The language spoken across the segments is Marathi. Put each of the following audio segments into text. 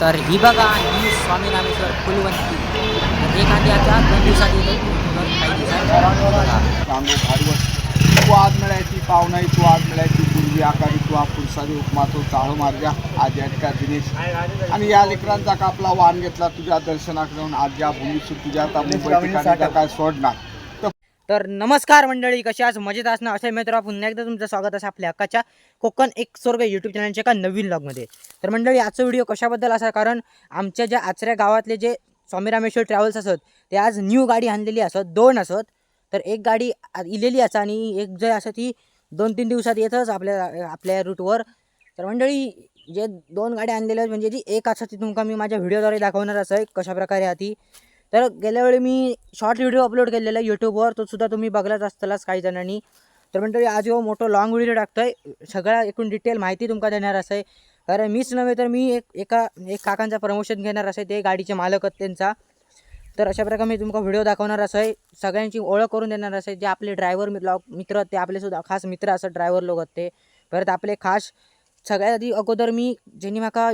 तर ही बघा ही स्वामी रामेश्वर फुलवंती एखादी आता दोन दिवसात येतो. तू आज मिळायची पाहुणाई तू आज मिळायची पूर्वी आकारी तू पुरसादी उपमा तो चाळू मार्जा. आज या दिनेश. आणि या लेकरांचा का आपला वाहन घेतला तुझ्या दर्शनाक जाऊन आज या भूमीतून तुझ्या आता मुंबई ठिकाणी काय सोडणार. तर नमस्कार मंडळी कशा आज मजेत असणं असे मित्र पुन्हा एकदा तुमचं स्वागत असं आपल्या हक्काच्या कोकण एक स्वर्ग यूट्यूब चॅनलच्या एका नवीन लॉगमध्ये तर मंडळी आजचा व्हिडिओ कशाबद्दल असा? कारण आमच्या ज्या आचऱ्या गावातले जे स्वामी रामेश्वर ट्रॅव्हल्स असत ते आज न्यू गाडी आणलेली असत दोन असत. तर एक गाडी इलेली असा आणि एक जे असं ती दोन तीन दिवसात येतच आपल्या आपल्या रूटवर तर मंडळी जे दोन गाड्या आणलेल्या आहेत म्हणजे जी एक असं ती तुमका मी माझ्या व्हिडिओद्वारे दाखवणार असं आहे कशा प्रकारे आहे ती. तर गेल्या वेळी मी शॉर्ट व्हिडिओ अपलोड केलेला यूट्यूबवर तो सुद्धा तुम्ही बघलाच असतालाच काही जणांनी. तर म्हणतो आज हो मोठं लॉंग व्हिडिओ टाकतो आहे सगळ्या एकूण डिटेल माहिती तुमका देणार असं आहे कारण मीच नव्हे तर मी एक एका एक काकांचा प्रमोशन घेणार असं आहे ते गाडीचे मालक आहेत त्यांचा. तर अशा प्रकारे मी तुमका व्हिडिओ दाखवणार असं आहे सगळ्यांची ओळख करून देणार असं आहे जे आपले ड्रायव्हर मित्र ते आपलेसुद्धा खास मित्र असतात ड्रायव्हर लोक आहेत ते. परत आपले खास सगळ्यात आधी अगोदर मी ज्यांनी माका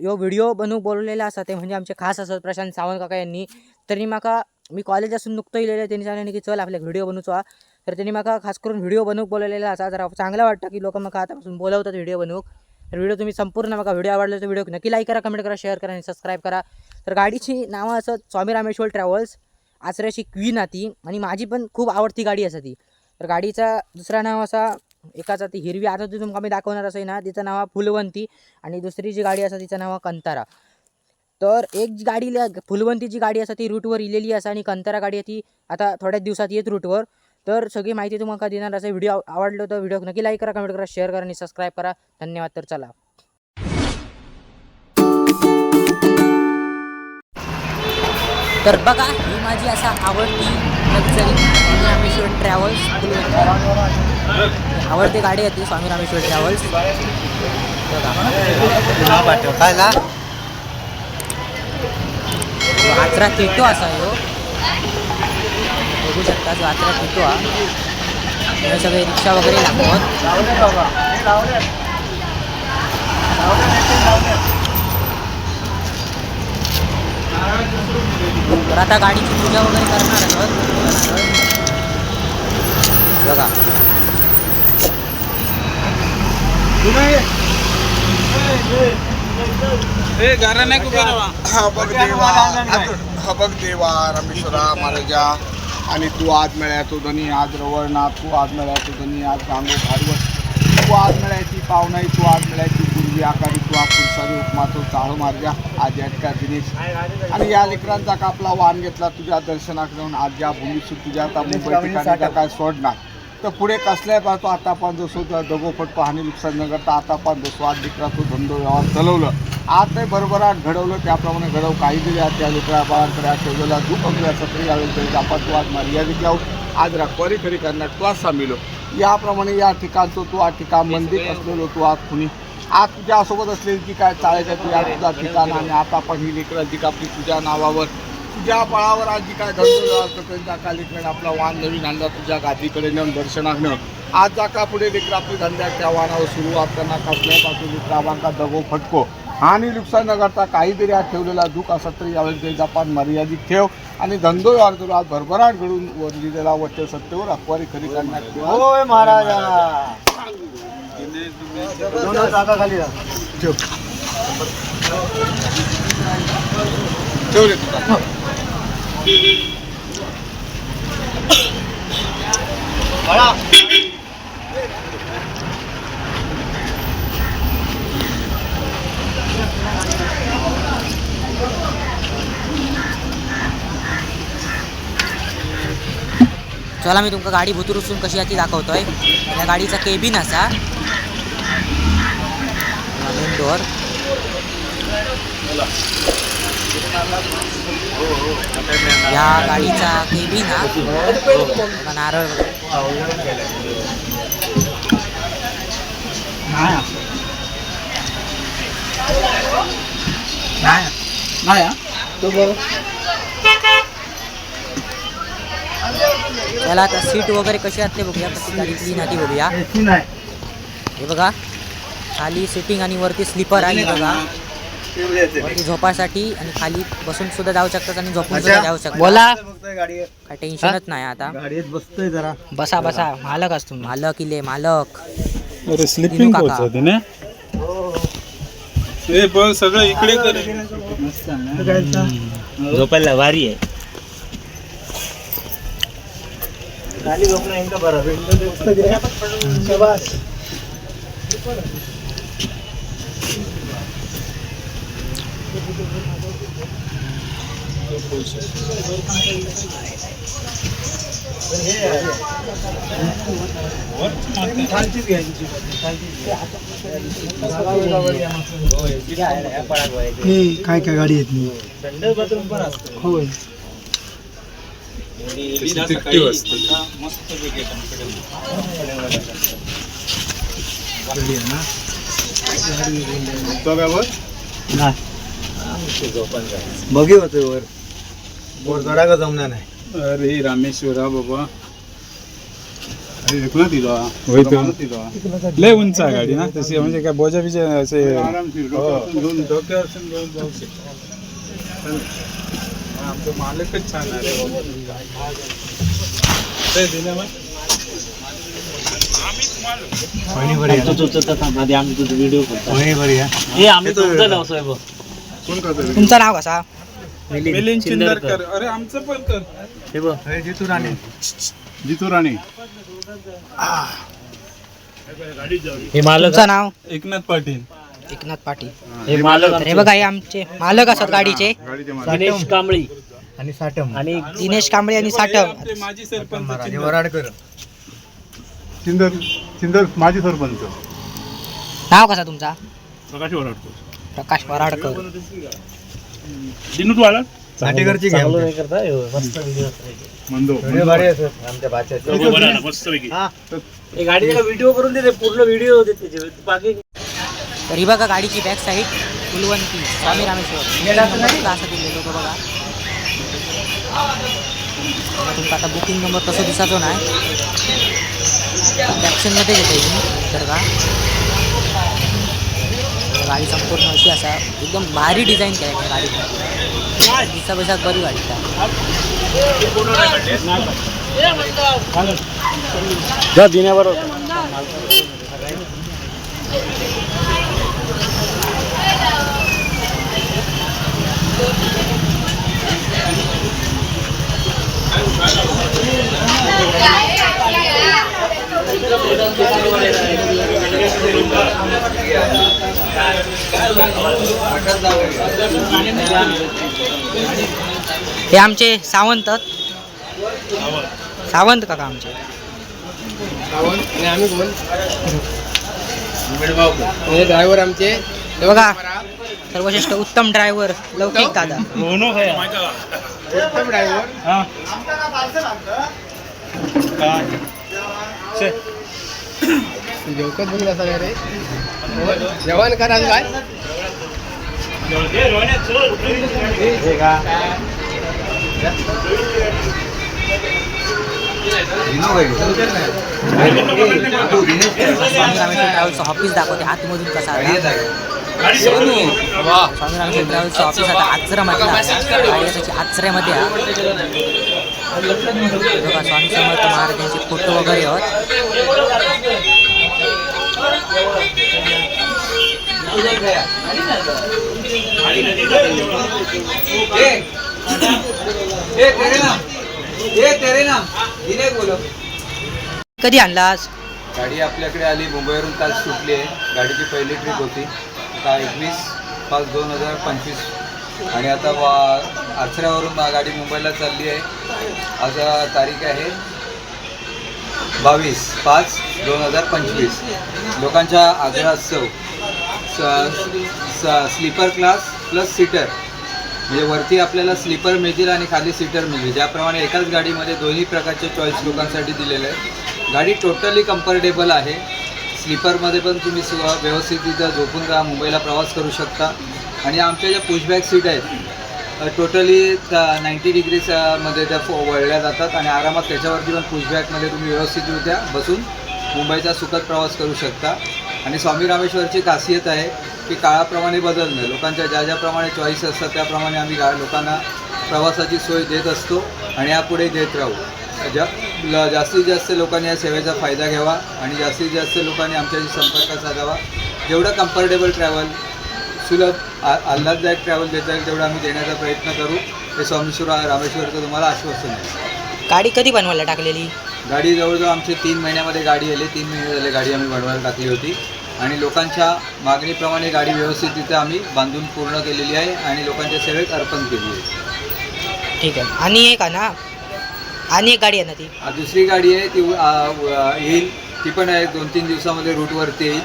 यो व्हिडिओ बनवूक बोलवलेलो असा ते म्हणजे आमचे खास असत प्रशांत सावंत काका यांनी. त्यांनी म्हाका मी कॉलेज असून नुकतं इलेलं त्यांनी सांगितलं की चल आपल्या व्हिडिओ बनवूचा तर त्यांनी म्हाका खास करून व्हिडिओ बनवूक बोलवलेला असा जरा चांगला वाटतं की लोक म्हाका आतापासून बोलवतात व्हिडिओ बनवूक तर व्हिडिओ तुम्ही संपूर्ण मला व्हिडिओ आवडला तर व्हिडिओ नक्की लाईक करा कमेंट करा शेअर करा आणि सबस्क्राईब करा. तर गाडीची नावं असं स्वामी रामेश्वर ट्रॅव्हल्स आचऱ्याची क्वीन ती आणि माझी पण खूप आवडती गाडी असा ती. तर गाडीचा दुसरा नाव असा एकाचा ती हिरवी आता ती तुमका मी दाखवणार असेल ना तिचं नाव आहे फुलवंती आणि दुसरी जी गाडी असा तिचं नाव आहे कंतारा. तर एक जी गाडी फुलवंती फुलवंतीची गाडी असा ती रूटवर इलेली असा आणि कंतारा गाडी आहे ती आता थोड्याच दिवसात येत रूटवर तर सगळी माहिती तुम्हाला देणार असं व्हिडिओ आवडलो तर व्हिडिओ नक्की लाईक करा कमेंट करा शेअर करा आणि सबस्क्राईब करा. धन्यवाद. तर चला. तर बघा ही माझी असा आवडती लक्झरी स्वामी रामेश्वर ट्रॅव्हल्स आवडती गाडी आहे ती स्वामी रामेश्वर ट्रॅव्हल्स बघा आचरा किटो असा ह्यो बघू शकता जो आचरा किटो हा. हे सगळे रिक्षा वगैरे लागतात तर आता गाडीची पूजा वगैरे करणार आहोत. बघा. हा बघ देवा हा बघ देवा रमेश्वरा महाराजा. आणि तू आज मिळायचो धनी आज रवळनाथ तू आज मिळायचो धनी आज गांगो भाडवत तू आज मिळायची पाहुणाई तू आज मिळायची पूर्वी आकारी तू आज पुरसादी उपमा तो चाळू मार्जा आज ठिकाणी दिनेश आणि या लेकरांचा का आपला वाहन घेतला. तुझ्या दर्शनात जाऊन आज या भूमीतून तुझ्या आता मुंबई काय सोडणार? तर पुढे कसल्या पाहतो आता पण जसो दगोफट पाहणी नुकसान न करता आता पण जसो आज लेकराचं धंदो व्यवहार चालवलं. आज ते भरभराट घडवलं. त्याप्रमाणे घडव काही दिले आज त्या लेकरा बाळांकडे. ठेवलेला दुःख आपल्या सत्री यावेळी तरी आपण तू आज मर्यादित लावून आज रखवारी खरी करण्यात तू आज सामील. याप्रमाणे या ठिकाणचं तू आज ठिकाण मंदिर असलेलो तू आज कुणी आज तुझ्यासोबत असलेली जी काय चाळायच्या तुझ्या तुझा ठिकाण आणि आता पण ही लेकरांची का आपली तुझ्या नावावर तुझ्या बळावर आज जी काय धंदो त्यांचा कालीकडे आपला वाहन नवीन आणला तुझ्या गादीकडे नेऊन दर्शनानं. आज जा का पुढे लेकर आपली धंद्या त्या वाहनावर सुरुवात करणार कसल्यापासून लेकरावांका दगो फटको? आणि नुकसान न करता काहीतरी आज ठेवलेला दुःख असत तरी यावेळी ते जपान मर्यादित ठेव. आणि धंदो व्यवहार करू आज भरभराट घडून लिहिलेला वट्य सत्तेवर अखबारी खरी करण्यात महाराजा. चला मी तुमका गाडी भुतूर उचलून कशी आहे ती दाखवतोय. या गाडीचा केबिन असा. डोअर या गाडीचा केबिन हा नारळ. नाही हा? त्याला आता सीट वगैरे कशी असते बघूया कशी गाडी क्लीन आहे ती बघूया हे बघा. खाली सिटिंग आणि वरती स्लीपर आहे बघा. वरती झोपासाठी आणि खाली बसून सुद्धा जाऊ शकतात आणि झोपून. सुद्धा जाऊ शकतात. बोला. काय टेन्शनच नाही आता. गाडीत बसतोय जरा. बसा बसा. मालक असतो मालक इले मालक. अरे स्लिपिंग काका. कोच होते ना? हे. बघ सगळं इकडे कर झोपायला भारी आहे. गाडी झोपणं एकदा बरं. खालचीच घ्यायची काय काय गाडी येत नाही होय. बघी होतोय वर. वर चढा का जमणार नाही. अरे रामेश्वरा बाबा. अरे तिला? होय तो लय उंच आहे गाडी ना तशी म्हणजे काय बोजा बिजा असे आमचं मालकच छान आहे मग. हे आम्ही तुमचं नाव साहेब कोण? तुमचं नाव कसा? मिलिंद. चिंदरकर अरे आमचं पण कर. हे बघ. राणे. जितू राणे. हे मालक तुमचं नाव? एकनाथ पाटील. एकनाथ पाटील. हे मालक तर हे बघा हे आमचे मालक असतात गाडीचे. गाडीचे मालक. दिनेश कांबळी. आणि साठम. आणि दिनेश कांबळे आणि साठम. आपले माजी सरपंच चिंदर- वराडकर चिंदर चिंदर माजी सरपंच. नाव कसा तुमचा? प्रकाश वराडकर. प्रकाश वराडकर. दिनूत वाला साठेकरची घ्या चांगलं नाही करता हे मस्त व्हिडिओ मंदो. व्हिडिओ भारी असत आमच्या भाच्याचे हा. हे गाडीला व्हिडिओ करून देते पूर्ण व्हिडिओ त्याचे. बाकी तर ही बघा गाडीची बॅक साईड फुलवंती स्वामी रामेश्वर. असं बघा. तुमचा आता बुकिंग नंबर तसं दिसायचो नाही. कॅप्शनमध्ये येते मी तर का गाडी संपूर्ण अशी असा एकदम भारी डिझाईन केला त्या गाडीचा. दिसा बसात बरी गाडी जा दिन्यावर हे आमचे सावंत. सावंत काका आमचे. ड्रायव्हर आमचे. हे बघा सर्वश्रेष्ठ उत्तम ड्रायव्हर लौकिक दादा. उत्तम ड्रायव्हर जेवकत बघला सगळ्या रे जेवण करा काय स्वामी ऑफिस दाखवते आतमधून कसा आता स्वामी रामेश्वर ट्रॅव्हल्सचं ऑफिस आता आचरामध्ये गाडी त्याची आचऱ्यामध्ये बघा स्वामी समर्थ महाराजांचे फोटो वगैरे आहोत कधी आणलास गाडी आपल्याकडे आली मुंबईवरून काल सुटली आहे. गाडीची पहिली ट्रिप होती. आता एकवीस पाच दोन हजार पंचवीस. आणि आता वा आचऱ्यावरून गाडी मुंबईला चालली आहे. आज तारीख आहे बावीस पाच दोन हजार पंचवीस. लोकांच्या आग्रहास्तव. स्लीपर क्लास प्लस सीटर म्हणजे वरती आपल्याला स्लीपर मिळतील आणि खाली सीटर मिळतील. ज्याप्रमाणे एकाच गाडीमध्ये दोन्ही प्रकारचे चॉईस लोकांसाठी दिलेले आहे गाडी टोटली कम्फर्टेबल आहे. स्लीपरमध्ये पण तुम्ही सु व्यवस्थित तिथं झोपून राहा मुंबईला प्रवास करू शकता. आणि आमच्या ज्या पुशबॅक सीट आहेत टोटली नाईन्टी डिग्रीजमध्ये त्या फो- वळल्या जातात. आणि आरामात त्याच्यावरती पण पुशबॅकमध्ये तुम्ही व्यवस्थितरित्या बसून मुंबईचा सुखद प्रवास करू शकता. आणि स्वामी रामेश्वरची खासियत आहे की काळाप्रमाणे बदलणं लोकांच्या ज्या ज्याप्रमाणे चॉईस असतात त्याप्रमाणे आम्ही गा लोकांना प्रवासाची सोय देत असतो आणि यापुढे देत राहू. जा ल- जास्तीत जास्त लोकांनी या सेवेचा फायदा घ्यावा आणि जास्तीत जास्त लोकांनी आमच्याशी संपर्क साधावा. जेवढं कम्फर्टेबल ट्रॅव्हल सुलभ आ आल्हाददायक ट्रॅव्हल देता येईल तेवढं आम्ही देण्याचा प्रयत्न करू. हे स्वामीश्वर रामेश्वरचं तुम्हाला आश्वासन आहे. गाडी कधी बनवायला टाकलेली? गाडी जवळजवळ आमची तीन महिन्यामध्ये गाडी आली. तीन महिने झाले गाडी आम्ही बनवायला टाकली होती. आणि लोकांच्या मागणीप्रमाणे गाडी व्यवस्थित तिथे आम्ही बांधून पूर्ण केलेली आहे आणि लोकांच्या सेवेत अर्पण केली आहे. ठीक आहे. आणि एक आहे ना? आणि एक गाडी आहे ना ती? आ, दुसरी गाडी आहे ती आ, व- येईल. ती पण आहे दोन तीन दिवसामध्ये रूटवरती येईल.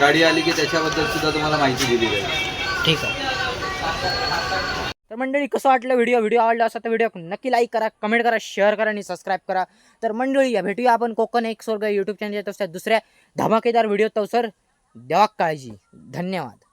गाडी आली की त्याच्याबद्दल सुद्धा तुम्हाला माहिती दिली जाईल. ठीक आहे. तर मंडळी कसं वाटलं व्हिडिओ? व्हिडिओ आवडला असा तर व्हिडिओ नक्की लाईक करा कमेंट करा शेअर करा आणि सबस्क्राईब करा. तर मंडळी या भेटूया आपण कोकण एक स्वर्ग यूट्यूब चॅनल दुसऱ्या धमाकेदार व्हिडिओ तो सर देवा काळजी. धन्यवाद.